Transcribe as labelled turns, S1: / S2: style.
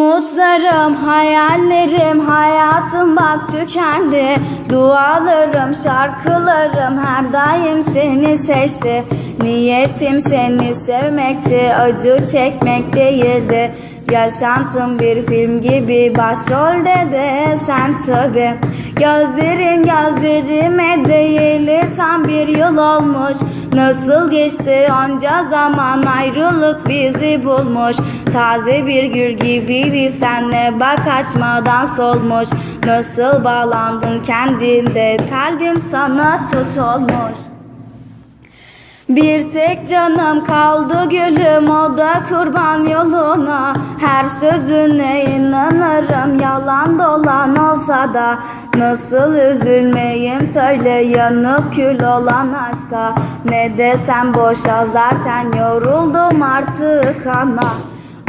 S1: Umutlarım, hayallerim, hayatım bak tükendi. Dualarım, şarkılarım her daim seni seçti. Niyetim seni sevmekti, acı çekmek değildi. Yaşantım bir film gibi, başrolde de sen tabi Gözlerin gözlerime değili tam bir yıl olmuş. Nasıl geçti onca zaman ayrılık bizi bulmuş. Taze bir gül gibiydi senle bak açmadan solmuş. Nasıl bağlandın kendinde kalbim sana tutulmuş. Bir tek canım kaldı gülüm o da kurban yoluna. Her sözüne inanırım yalan dolan olsa da Nasıl üzülmeyim söyle yanıp kül olan aşka. Ne desem boşa zaten yoruldum artık ana